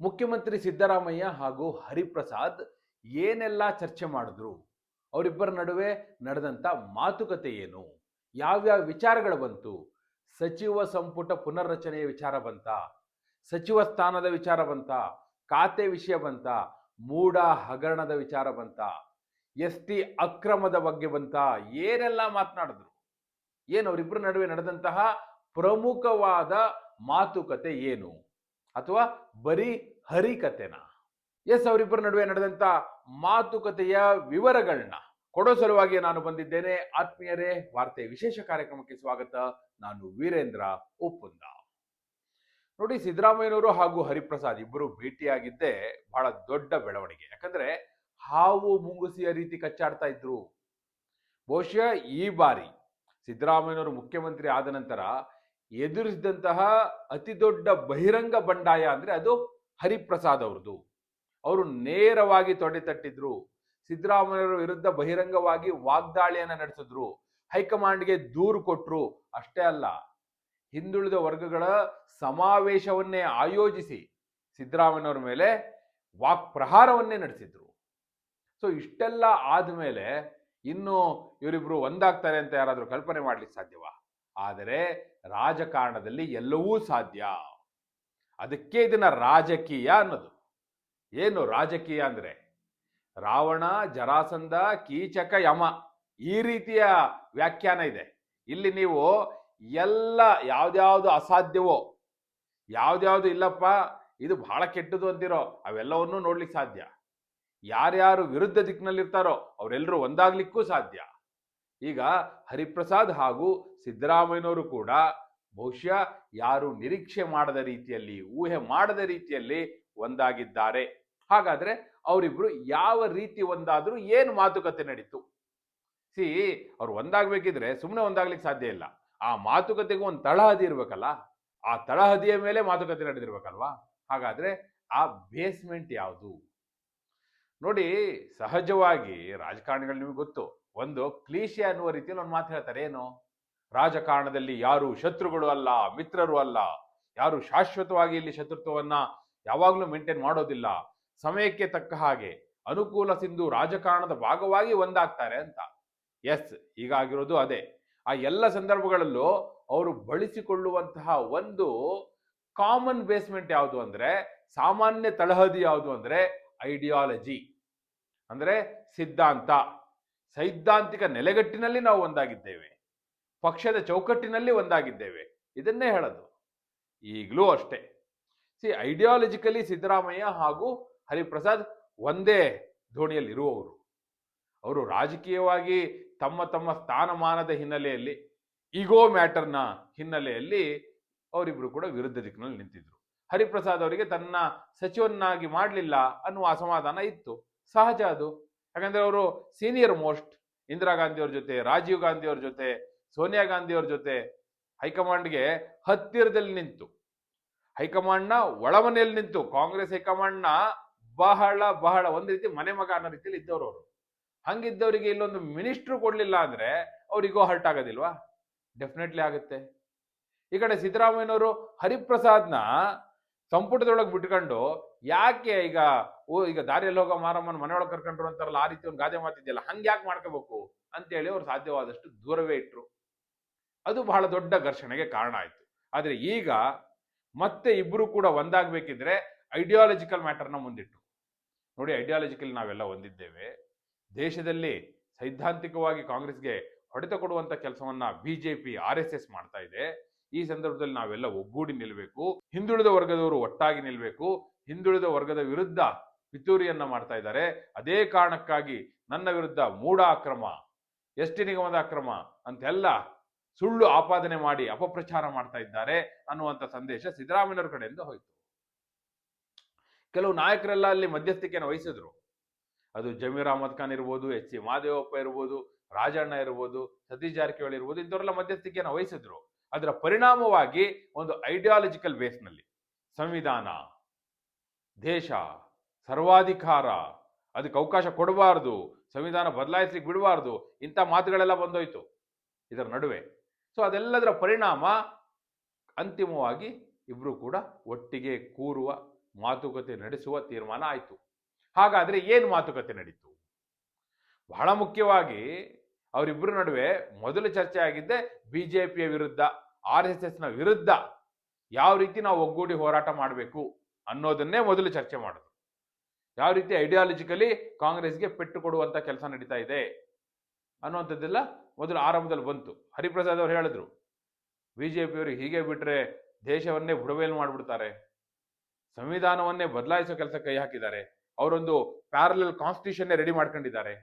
ಮುಖ್ಯಮಂತ್ರಿ ಸಿದ್ದರಾಮಯ್ಯ ಹಾಗೂ ಹರಿಪ್ರಸಾದ್ ಏನೆಲ್ಲ ಚರ್ಚೆ ಮಾಡಿದ್ರು? ಅವರಿಬ್ಬರ ನಡುವೆ ನಡೆದಂಥ ಮಾತುಕತೆ ಏನು? ಯಾವ್ಯಾವ ವಿಚಾರಗಳು ಬಂತು? ಸಚಿವ ಸಂಪುಟ ಪುನರ್ರಚನೆಯ ವಿಚಾರ ಬಂತ? ಸಚಿವ ಸ್ಥಾನದ ವಿಚಾರ ಬಂತ? ಖಾತೆ ವಿಷಯ ಬಂತ? ಮೂಡ ಹಗರಣದ ವಿಚಾರ ಬಂತ? ಎಸ್ ಟಿ ಅಕ್ರಮದ ಬಗ್ಗೆ ಬಂತ? ಏನೆಲ್ಲ ಮಾತನಾಡಿದ್ರು? ಏನು, ಅವರಿಬ್ಬರ ನಡುವೆ ನಡೆದಂತಹ ಪ್ರಮುಖವಾದ ಮಾತುಕತೆ ಏನು? ಅಥವಾ ಬರೀ ಹರಿಕತೆನ. ಎಸ್, ಅವರಿಬ್ಬರ ನಡುವೆ ನಡೆದಂತ ಮಾತುಕತೆಯ ವಿವರಗಳನ್ನ ಕೊಡೋ ಸಲುವಾಗಿ ನಾನು ಬಂದಿದ್ದೇನೆ. ಆತ್ಮೀಯರೇ ವಾರ್ತೆ ವಿಶೇಷ ಕಾರ್ಯಕ್ರಮಕ್ಕೆ ಸ್ವಾಗತ. ನಾನು ವೀರೇಂದ್ರ ಉಪ್ಪುಂದ ನೋಡಿ, ಸಿದ್ದರಾಮಯ್ಯನವರು ಹಾಗೂ ಹರಿಪ್ರಸಾದ್ ಇಬ್ಬರು ಭೇಟಿಯಾಗಿದ್ದೇ ಬಹಳ ದೊಡ್ಡ ಬೆಳವಣಿಗೆ. ಯಾಕಂದ್ರೆ, ಹಾವು ಮುಂಗುಸಿಯ ರೀತಿ ಕಚ್ಚಾಡ್ತಾ ಇದ್ರು. ಬಹುಶಃ ಈ ಬಾರಿ ಸಿದ್ದರಾಮಯ್ಯನವರು ಮುಖ್ಯಮಂತ್ರಿ ಆದ ನಂತರ ಎದುರಿಸಿದಂತಹ ಅತಿ ದೊಡ್ಡ ಬಹಿರಂಗ ಬಂಡಾಯ ಅಂದ್ರೆ ಅದು ಹರಿಪ್ರಸಾದ್ ಅವ್ರದ್ದು. ಅವರು ನೇರವಾಗಿ ತೊಡೆ ತಟ್ಟಿದ್ರು. ಸಿದ್ದರಾಮಯ್ಯರ ವಿರುದ್ಧ ಬಹಿರಂಗವಾಗಿ ವಾಗ್ದಾಳಿಯನ್ನ ನಡೆಸಿದ್ರು. ಹೈಕಮಾಂಡ್ಗೆ ದೂರು ಕೊಟ್ರು. ಅಷ್ಟೇ ಅಲ್ಲ, ಹಿಂದುಳಿದ ವರ್ಗಗಳ ಸಮಾವೇಶವನ್ನೇ ಆಯೋಜಿಸಿ ಸಿದ್ದರಾಮಯ್ಯವರ ಮೇಲೆ ವಾಕ್ ಪ್ರಹಾರವನ್ನೇ ನಡೆಸಿದ್ರು. ಸೊ, ಇಷ್ಟೆಲ್ಲ ಆದಮೇಲೆ ಇನ್ನು ಇವರಿಬ್ರು ಒಂದಾಗ್ತಾರೆ ಅಂತ ಯಾರಾದ್ರೂ ಕಲ್ಪನೆ ಮಾಡ್ಲಿಕ್ಕೆ ಸಾಧ್ಯವಾ? ಆದರೆ ರಾಜಕಾರಣದಲ್ಲಿ ಎಲ್ಲವೂ ಸಾಧ್ಯ. ಅದಕ್ಕೆ ಇದನ್ನ ರಾಜಕೀಯ ಅನ್ನೋದು. ಏನು ರಾಜಕೀಯ ಅಂದ್ರೆ? ರಾವಣ, ಜರಾಸಂಧ, ಕೀಚಕ, ಯಮ ಈ ರೀತಿಯ ವ್ಯಾಖ್ಯಾನ ಇದೆ. ಇಲ್ಲಿ ನೀವು ಎಲ್ಲ ಯಾವ್ದ್ಯಾವ್ದು ಅಸಾಧ್ಯವೋ, ಯಾವ್ದ್ಯಾವ್ದು ಇಲ್ಲಪ್ಪ, ಇದು ಬಹಳ ಕೆಟ್ಟದು ಅಂತಿರೋ, ಅವೆಲ್ಲವನ್ನೂ ನೋಡ್ಲಿಕ್ಕೆ ಸಾಧ್ಯ. ಯಾರ್ಯಾರು ವಿರುದ್ಧ ದಿಕ್ಕಿನಲ್ಲಿರ್ತಾರೋ ಅವರೆಲ್ಲರೂ ಒಂದಾಗ್ಲಿಕ್ಕೂ ಸಾಧ್ಯ. ಈಗ ಹರಿಪ್ರಸಾದ್ ಹಾಗೂ ಸಿದ್ದರಾಮಯ್ಯನವರು ಕೂಡ ಬಹುಶಃ ಯಾರು ನಿರೀಕ್ಷೆ ಮಾಡದ ರೀತಿಯಲ್ಲಿ, ಊಹೆ ಮಾಡದ ರೀತಿಯಲ್ಲಿ ಒಂದಾಗಿದ್ದಾರೆ. ಹಾಗಾದ್ರೆ ಅವರಿಬ್ರು ಯಾವ ರೀತಿ ಒಂದಾದರೂ ಏನು ಮಾತುಕತೆ ನಡೀತು? ಸಿ, ಅವ್ರು ಒಂದಾಗ್ಬೇಕಿದ್ರೆ ಸುಮ್ಮನೆ ಒಂದಾಗ್ಲಿಕ್ಕೆ ಸಾಧ್ಯ ಇಲ್ಲ. ಆ ಮಾತುಕತೆಗೂ ಒಂದು ತಳಹದಿ ಇರ್ಬೇಕಲ್ಲ? ಆ ತಳಹದಿಯ ಮೇಲೆ ಮಾತುಕತೆ ನಡೆದಿರ್ಬೇಕಲ್ವಾ? ಹಾಗಾದ್ರೆ ಆ ಬೇಸ್ಮೆಂಟ್ ಯಾವುದು? ನೋಡಿ, ಸಹಜವಾಗಿ ರಾಜಕಾರಣಿಗಳು ನಿಮಗೆ ಗೊತ್ತು, ಒಂದು ಕ್ಲೀಶೆ ಅನ್ನುವ ರೀತಿಯಲ್ಲಿ ಒಂದು ಮಾತು ಹೇಳ್ತಾರೆ, ಏನು? ರಾಜಕಾರಣದಲ್ಲಿ ಯಾರು ಶತ್ರುಗಳು ಅಲ್ಲ, ಮಿತ್ರರು ಅಲ್ಲ, ಯಾರು ಶಾಶ್ವತವಾಗಿ ಇಲ್ಲಿ ಶತ್ರುತ್ವವನ್ನ ಯಾವಾಗಲೂ ಮೇಂಟೈನ್ ಮಾಡೋದಿಲ್ಲ. ಸಮಯಕ್ಕೆ ತಕ್ಕ ಹಾಗೆ ಅನುಕೂಲ ಸಿಂಧು ರಾಜಕಾರಣದ ಭಾಗವಾಗಿ ಒಂದಾಗ್ತಾರೆ ಅಂತ. ಎಸ್ ಹೀಗಾಗಿರೋದು ಅದೇ. ಆ ಎಲ್ಲ ಸಂದರ್ಭಗಳಲ್ಲೂ ಅವರು ಬಳಸಿಕೊಳ್ಳುವಂತಹ ಒಂದು ಕಾಮನ್ ಬೇಸ್ಮೆಂಟ್ ಯಾವುದು ಅಂದ್ರೆ, ಸಾಮಾನ್ಯ ತಳಹದಿ ಯಾವುದು ಅಂದ್ರೆ ಐಡಿಯಾಲಜಿ ಅಂದ್ರೆ ಸಿದ್ಧಾಂತ. ಸೈದ್ಧಾಂತಿಕ ನೆಲೆಗಟ್ಟಿನಲ್ಲಿ ನಾವು ಒಂದಾಗಿದ್ದೇವೆ. ಪಕ್ಷದ ಚೌಕಟ್ಟಿನಲ್ಲಿ ಒಂದಾಗಿದ್ದೇವೆ. ಇದನ್ನೇ ಹೇಳೋದು. ಈಗಲೂ ಅಷ್ಟೇ. ಸಿ ಐಡಿಯಾಲಜಿಕಲಿ ಸಿದ್ದರಾಮಯ್ಯ ಹಾಗೂ ಹರಿಪ್ರಸಾದ್ ಒಂದೇ ದೋಣಿಯಲ್ಲಿ ಇರುವವರು ಅವರು ರಾಜಕೀಯವಾಗಿ ತಮ್ಮ ತಮ್ಮ ಸ್ಥಾನಮಾನದ ಹಿನ್ನೆಲೆಯಲ್ಲಿ ಈಗೋ ಮ್ಯಾಟರ್ನ ಹಿನ್ನೆಲೆಯಲ್ಲಿ ಅವರಿಬ್ಬರು ಕೂಡ ವಿರುದ್ಧ ದಿಕ್ಕಿನಲ್ಲಿ ನಿಂತಿದ್ರು. ಹರಿಪ್ರಸಾದ್ ಅವರಿಗೆ ತನ್ನ ಸಚಿವನ್ನಾಗಿ ಮಾಡಲಿಲ್ಲ ಅನ್ನುವ ಅಸಮಾಧಾನ ಇತ್ತು. ಸಹಜ ಅದು. ಯಾಕಂದರೆ ಅವರು ಸೀನಿಯರ್ ಮೋಸ್ಟ್ ಇಂದಿರಾ ಗಾಂಧಿಯವ್ರ ಜೊತೆ, ರಾಜೀವ್ ಗಾಂಧಿ ಅವ್ರ ಜೊತೆ ಸೋನಿಯಾ ಗಾಂಧಿ ಅವ್ರ ಜೊತೆ ಹೈಕಮಾಂಡ್ಗೆ ಹತ್ತಿರದಲ್ಲಿ ನಿಂತು, ಹೈಕಮಾಂಡ್ನ ಒಳಮನೆಯಲ್ಲಿ ನಿಂತು, ಕಾಂಗ್ರೆಸ್ ಹೈಕಮಾಂಡ್ನ ಬಹಳ ಬಹಳ ಒಂದ್ ರೀತಿ ಮನೆ ಮಗ ಅನ್ನೋ ರೀತಿಯಲ್ಲಿ ಇದ್ದವ್ರು ಅವರು. ಹಂಗಿದ್ದವರಿಗೆ ಇಲ್ಲೊಂದು ಮಿನಿಸ್ಟ್ರು ಕೊಡ್ಲಿಲ್ಲ ಅಂದ್ರೆ ಅವ್ರಿಗೋ ಹರ್ಟ್ ಆಗೋದಿಲ್ವಾ? ಡೆಫಿನೆಟ್ಲಿ ಆಗುತ್ತೆ. ಈ ಕಡೆ ಸಿದ್ದರಾಮಯ್ಯನವರು ಹರಿಪ್ರಸಾದ್ನ ಸಂಪುಟದೊಳಗೆ ಬಿಟ್ಕೊಂಡು ಯಾಕೆ ಈಗ ಓ, ಈಗ ದಾರಿಯಲ್ಲಿ ಹೋಗೋ ಮಾರಮ್ಮನ ಮನೆಯೊಳಗೆ ಕರ್ಕೊಂಡ್ರು ಅಂತಾರಲ್ಲ, ಆ ರೀತಿ ಒಂದು ಗಾದೆ ಮಾತಿದೆಯಲ್ಲ ಹಂಗೆ ಯಾಕೆ ಮಾಡ್ಕೋಬೇಕು ಅಂತೇಳಿ ಅವ್ರು ಸಾಧ್ಯವಾದಷ್ಟು ದೂರವೇ ಇಟ್ರು. ಅದು ಬಹಳ ದೊಡ್ಡ ಘರ್ಷಣೆಗೆ ಕಾರಣ ಆಯ್ತು. ಆದರೆ ಈಗ ಮತ್ತೆ ಇಬ್ಬರು ಕೂಡ ಒಂದಾಗಬೇಕಿದ್ರೆ ಐಡಿಯಾಲಜಿಕಲ್ ಮ್ಯಾಟರ್ನ ಮುಂದಿಟ್ಟು. ನೋಡಿ ಐಡಿಯಾಲಜಿಕಲ್ ನಾವೆಲ್ಲ ಹೊಂದಿದ್ದೇವೆ. ದೇಶದಲ್ಲಿ ಸೈದ್ಧಾಂತಿಕವಾಗಿ ಕಾಂಗ್ರೆಸ್ಗೆ ಹೊಡೆತ ಕೊಡುವಂತ ಕೆಲಸವನ್ನ ಬಿಜೆಪಿ ಆರ್ ಎಸ್ ಎಸ್ ಮಾಡ್ತಾ ಇದೆ. ಈ ಸಂದರ್ಭದಲ್ಲಿ ನಾವೆಲ್ಲ ಒಗ್ಗೂಡಿ ನಿಲ್ಲಬೇಕು ಹಿಂದುಳಿದ ವರ್ಗದವರು ಒಟ್ಟಾಗಿ ನಿಲ್ಲಬೇಕು ಹಿಂದುಳಿದ ವರ್ಗದ ವಿರುದ್ಧ ಪಿತೂರಿಯನ್ನ ಮಾಡ್ತಾ ಇದ್ದಾರೆ. ಅದೇ ಕಾರಣಕ್ಕಾಗಿ ನನ್ನ ವಿರುದ್ಧ ಮೂಢ ಅಕ್ರಮ ಎಸ್ ಟಿ ನಿಗಮದ ಅಕ್ರಮ ಅಂತೆಲ್ಲ ಸುಳ್ಳು ಆಪಾದನೆ ಮಾಡಿ ಅಪಪ್ರಚಾರ ಮಾಡ್ತಾ ಇದ್ದಾರೆ ಅನ್ನುವಂಥ ಸಂದೇಶ ಸಿದ್ದರಾಮಯ್ಯವ್ರ ಕಡೆಯಿಂದ ಹೋಯಿತು. ಕೆಲವು ನಾಯಕರೆಲ್ಲ ಅಲ್ಲಿ ಮಧ್ಯಸ್ಥಿಕೆಯನ್ನು ವಹಿಸಿದ್ರು. ಅದು ಜಮೀರ್ ಅಹಮದ್ ಖಾನ್ ಇರ್ಬೋದು, ಎಚ್ ಸಿ ಮಹದೇವಪ್ಪ ಇರ್ಬೋದು, ರಾಜಣ್ಣ ಇರ್ಬೋದು, ಸತೀಶ್ ಜಾರಕಿಹೊಳಿ ಇರ್ಬೋದು, ಇಂಥವರೆಲ್ಲ ಮಧ್ಯಸ್ಥಿಕೆಯನ್ನು ವಹಿಸಿದ್ರು. ಅದರ ಪರಿಣಾಮವಾಗಿ ಒಂದು ಐಡಿಯಾಲಜಿಕಲ್ ಬೇಸ್ನಲ್ಲಿ ಸಂವಿಧಾನ, ದೇಶ, ಸರ್ವಾಧಿಕಾರ, ಅದಕ್ಕೆ ಅವಕಾಶ ಕೊಡಬಾರ್ದು, ಸಂವಿಧಾನ ಬದಲಾಯಿಸ್ಲಿಕ್ಕೆ ಬಿಡಬಾರ್ದು ಇಂಥ ಮಾತುಗಳೆಲ್ಲ ಬಂದೋಯ್ತು. ಇದರ ನಡುವೆ ಸೊ, ಅದೆಲ್ಲದರ ಪರಿಣಾಮ ಅಂತಿಮವಾಗಿ ಇಬ್ಬರು ಕೂಡ ಒಟ್ಟಿಗೆ ಕೂರುವ ಮಾತುಕತೆ ನಡೆಸುವ ತೀರ್ಮಾನ ಆಯಿತು. ಹಾಗಾದರೆ ಏನು ಮಾತುಕತೆ ನಡೀತು? ಬಹಳ ಮುಖ್ಯವಾಗಿ ಅವರಿಬ್ಬರ ನಡುವೆ ಮೊದಲು ಚರ್ಚೆ ಆಗಿದ್ದೆ ಪಿಯ ವಿರುದ್ಧ, ಆರ್ ಎಸ್ ಎಸ್ನ ವಿರುದ್ಧ ಯಾವ ರೀತಿ ನಾವು ಒಗ್ಗೂಡಿ ಹೋರಾಟ ಮಾಡಬೇಕು ಅನ್ನೋದನ್ನೇ ಮೊದಲು ಚರ್ಚೆ ಮಾಡೋದು. ಯಾವ ರೀತಿ ಐಡಿಯಾಲಜಿಕಲಿ ಕಾಂಗ್ರೆಸ್ಗೆ ಪೆಟ್ಟು ಕೊಡುವಂಥ ಕೆಲಸ ನಡೀತಾ ಇದೆ ಅನ್ನುವಂಥದ್ದೆಲ್ಲ ಮೊದಲು ಆರಂಭದಲ್ಲಿ ಬಂತು. ಹರಿಪ್ರಸಾದ್ ಅವರು ಹೇಳಿದ್ರು, ಬಿಜೆಪಿಯವರು ಹೀಗೆ ಬಿಟ್ರೆ ದೇಶವನ್ನೇ ಬುಡವೇಲ್ ಮಾಡಿಬಿಡ್ತಾರೆ. ಸಂವಿಧಾನವನ್ನೇ ಬದಲಾಯಿಸೋ ಕೆಲಸ ಕೈ ಹಾಕಿದ್ದಾರೆ. ಅವರೊಂದು ಪ್ಯಾರಲಲ್ ಕಾನ್ಸ್ಟಿಟ್ಯೂಷನ್ನೇ ರೆಡಿ ಮಾಡ್ಕೊಂಡಿದ್ದಾರೆ.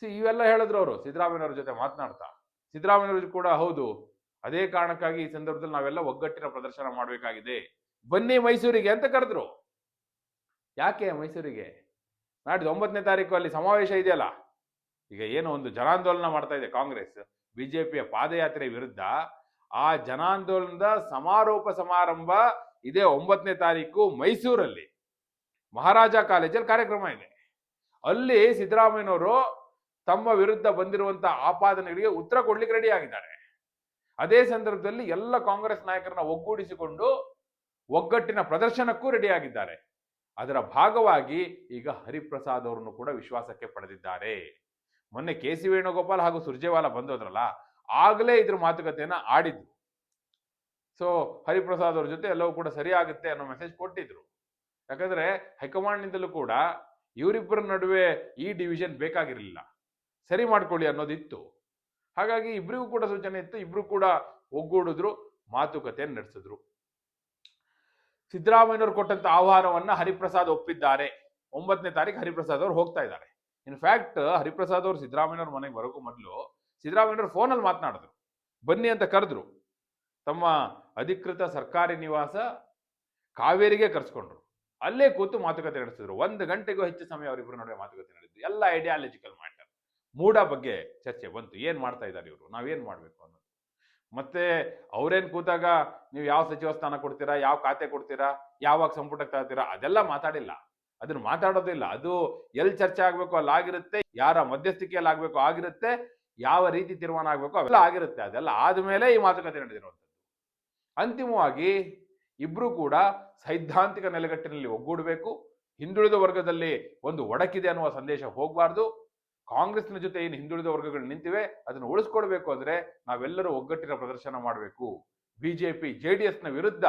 ಸಿ ಇವೆಲ್ಲ ಹೇಳಿದ್ರು ಅವರು, ಸಿದ್ದರಾಮಯ್ಯವ್ರ ಜೊತೆ ಮಾತನಾಡ್ತಾ. ಸಿದ್ದರಾಮಯ್ಯವ್ರು ಕೂಡ ಹೌದು, ಅದೇ ಕಾರಣಕ್ಕಾಗಿ ಈ ಸಂದರ್ಭದಲ್ಲಿ ನಾವೆಲ್ಲ ಒಗ್ಗಟ್ಟಿನ ಪ್ರದರ್ಶನ ಮಾಡಬೇಕಾಗಿದೆ. ಬನ್ನಿ ಮೈಸೂರಿಗೆ ಅಂತ ಕರೆದ್ರು. ಯಾಕೆ ಮೈಸೂರಿಗೆ? ನಾಡಿದ್ದು ಒಂಬತ್ತನೇ ತಾರೀಕು ಅಲ್ಲಿ ಸಮಾವೇಶ ಇದೆಯಲ್ಲ? ಈಗ ಏನು ಒಂದು ಜನಾಂದೋಲನ ಮಾಡ್ತಾ ಇದೆ ಕಾಂಗ್ರೆಸ್, ಬಿಜೆಪಿಯ ಪಾದಯಾತ್ರೆ ವಿರುದ್ಧ. ಆ ಜನಾಂದೋಲನದ ಸಮಾರೋಪ ಸಮಾರಂಭ ಇದೇ ಒಂಬತ್ತನೇ ತಾರೀಕು ಮೈಸೂರಲ್ಲಿ. ಮಹಾರಾಜ ಕಾಲೇಜಲ್ಲಿ ಕಾರ್ಯಕ್ರಮ ಇದೆ. ಅಲ್ಲಿ ಸಿದ್ದರಾಮಯ್ಯನವರು ತಮ್ಮ ವಿರುದ್ಧ ಬಂದಿರುವಂತ ಆಪಾದನೆಗಳಿಗೆ ಉತ್ತರ ಕೊಡ್ಲಿಕ್ಕೆ ರೆಡಿ ಆಗಿದ್ದಾರೆ. ಅದೇ ಸಂದರ್ಭದಲ್ಲಿ ಎಲ್ಲ ಕಾಂಗ್ರೆಸ್ ನಾಯಕರನ್ನ ಒಗ್ಗೂಡಿಸಿಕೊಂಡು ಒಗ್ಗಟ್ಟಿನ ಪ್ರದರ್ಶನಕ್ಕೂ ರೆಡಿ ಆಗಿದ್ದಾರೆ. ಅದರ ಭಾಗವಾಗಿ ಈಗ ಹರಿಪ್ರಸಾದ್ ಅವರನ್ನು ಕೂಡ ವಿಶ್ವಾಸಕ್ಕೆ ಪಡೆದಿದ್ದಾರೆ. ಮೊನ್ನೆ ಕೆ ಸಿ ವೇಣುಗೋಪಾಲ್ ಹಾಗೂ ಸುರ್ಜೇವಾಲಾ ಬಂದೋದ್ರಲ್ಲ, ಆಗಲೇ ಇದ್ರ ಮಾತುಕತೆಯನ್ನ ಆಡಿದ್ರು ಸೊ ಹರಿಪ್ರಸಾದ್ ಅವ್ರ ಜೊತೆ ಎಲ್ಲವೂ ಕೂಡ ಸರಿ ಆಗುತ್ತೆ ಅನ್ನೋ ಮೆಸೇಜ್ ಕೊಟ್ಟಿದ್ರು. ಯಾಕಂದ್ರೆ ಹೈಕಮಾಂಡ್ನಿಂದಲೂ ಕೂಡ ಇವರಿಬ್ಬರ ನಡುವೆ ಈ ಡಿವಿಷನ್ ಬೇಕಾಗಿರಲಿಲ್ಲ. ಸರಿ ಮಾಡ್ಕೊಳ್ಳಿ ಅನ್ನೋದಿತ್ತು. ಹಾಗಾಗಿ ಇಬ್ಬರಿಗೂ ಕೂಡ ಸೂಚನೆ ಇತ್ತು, ಇಬ್ರು ಕೂಡ ಒಗ್ಗೂಡಿದ್ರು, ಮಾತುಕತೆಯನ್ನು ನಡೆಸಿದ್ರು. ಸಿದ್ದರಾಮಯ್ಯನವರು ಕೊಟ್ಟಂತ ಆಹ್ವಾನವನ್ನ ಹರಿಪ್ರಸಾದ್ ಒಪ್ಪಿದ್ದಾರೆ. ಒಂಬತ್ತನೇ ತಾರೀಕು ಹರಿಪ್ರಸಾದ್ ಅವರು ಹೋಗ್ತಾ ಇದ್ದಾರೆ. ಇನ್ಫ್ಯಾಕ್ಟ್ ಹರಿಪ್ರಸಾದ್ ಅವರು ಸಿದ್ದರಾಮಯ್ಯವ್ರ ಮನೆಗೆ ಬರೋಕ್ಕೂ ಮೊದಲು ಸಿದ್ದರಾಮಯ್ಯವ್ರು ಫೋನಲ್ಲಿ ಮಾತನಾಡಿದ್ರು. ಬನ್ನಿ ಅಂತ ಕರೆದ್ರು. ತಮ್ಮ ಅಧಿಕೃತ ಸರ್ಕಾರಿ ನಿವಾಸ ಕಾವೇರಿಗೆ ಕರೆಸ್ಕೊಂಡ್ರು. ಅಲ್ಲೇ ಕೂತು ಮಾತುಕತೆ ನಡೆಸಿದ್ರು. ಒಂದು ಗಂಟೆಗೂ ಹೆಚ್ಚು ಸಮಯ ಅವರಿಬ್ಬರು ನಡುವೆ ಮಾತುಕತೆ ನಡೆಸಿದ್ರು ಎಲ್ಲ ಐಡಿಯಾಲಜಿಕಲ್ ಮ್ಯಾಟರ್ ಮೂಡ ಬಗ್ಗೆ ಚರ್ಚೆ ಬಂತು. ಏನ್ ಮಾಡ್ತಾ ಇದ್ದಾರೆ ಇವರು? ನಾವೇನ್ ಮಾಡ್ಬೇಕು ಅನ್ನೋದು. ಮತ್ತೆ ಅವ್ರೇನ್ ಕೂತಾಗ ನೀವು ಯಾವ ಸಚಿವ ಸ್ಥಾನ ಕೊಡ್ತೀರಾ? ಯಾವ ಖಾತೆ ಕೊಡ್ತೀರಾ? ಯಾವಾಗ ಸಂಪುಟಕ್ಕೆ ತಗೋತೀರಾ ಅದೆಲ್ಲ ಮಾತಾಡಿಲ್ಲ. ಅದನ್ನ ಮಾತಾಡೋದಿಲ್ಲ ಅದು ಎಲ್ಲಿ ಚರ್ಚೆ ಆಗಬೇಕು ಅಲ್ಲಿ ಆಗಿರುತ್ತೆ, ಯಾರ ಮಧ್ಯಸ್ಥಿಕೆಯಲ್ಲಿ ಆಗಬೇಕು ಆಗಿರುತ್ತೆ, ಯಾವ ರೀತಿ ತೀರ್ಮಾನ ಆಗಬೇಕು ಅವೆಲ್ಲ ಆಗಿರುತ್ತೆ. ಅದೆಲ್ಲ ಆದಮೇಲೆ ಈ ಮಾತುಕತೆ ನಡೆದಿರುವಂಥದ್ದು. ಅಂತಿಮವಾಗಿ ಇಬ್ರು ಕೂಡ ಸೈದ್ಧಾಂತಿಕ ನೆಲೆಗಟ್ಟಿನಲ್ಲಿ ಒಗ್ಗೂಡಬೇಕು. ಹಿಂದುಳಿದ ವರ್ಗದಲ್ಲಿ ಒಂದು ಒಡಕಿದೆ ಅನ್ನುವ ಸಂದೇಶ ಹೋಗಬಾರ್ದು. ಕಾಂಗ್ರೆಸ್ನ ಜೊತೆ ಏನು ಹಿಂದುಳಿದ ವರ್ಗಗಳು ನಿಂತಿವೆ, ಅದನ್ನು ಉಳಿಸ್ಕೊಡ್ಬೇಕು ಅಂದ್ರೆ ನಾವೆಲ್ಲರೂ ಒಗ್ಗಟ್ಟಿನ ಪ್ರದರ್ಶನ ಮಾಡಬೇಕು. ಬಿಜೆಪಿ ಜೆ ಡಿ ವಿರುದ್ಧ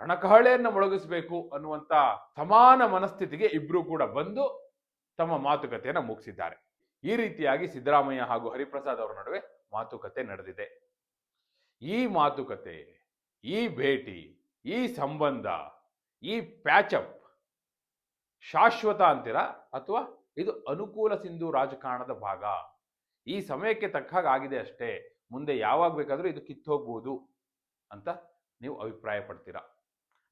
ರಣಕಹಳೆಯನ್ನು ಮೊಳಗಿಸಬೇಕು ಅನ್ನುವಂತ ಸಮಾನ ಮನಸ್ಥಿತಿಗೆ ಇಬ್ರು ಕೂಡ ಬಂದು ತಮ್ಮ ಮಾತುಕತೆಯನ್ನು ಮುಗಿಸಿದ್ದಾರೆ. ಈ ರೀತಿಯಾಗಿ ಸಿದ್ದರಾಮಯ್ಯ ಹಾಗೂ ಹರಿಪ್ರಸಾದ್ ಅವರ ನಡುವೆ ಮಾತುಕತೆ ನಡೆದಿದೆ. ಈ ಮಾತುಕತೆ, ಈ ಭೇಟಿ, ಈ ಸಂಬಂಧ, ಈ ಪ್ಯಾಚಪ್ ಶಾಶ್ವತ ಅಂತೀರಾ ಅಥವಾ ಇದು ಅನುಕೂಲ ಸಿಂಧು ರಾಜಕಾರಣದ ಭಾಗ? ಈ ಸಮಯಕ್ಕೆ ತಕ್ಕ ಹಾಗೆ ಆಗಿದೆ ಅಷ್ಟೇ. ಮುಂದೆ ಯಾವಾಗ ಬೇಕಾದರೂ ಇದು ಕಿತ್ತೋಗ್ಬೋದು ಅಂತ ನೀವು ಅಭಿಪ್ರಾಯ ಪಡ್ತೀರಾ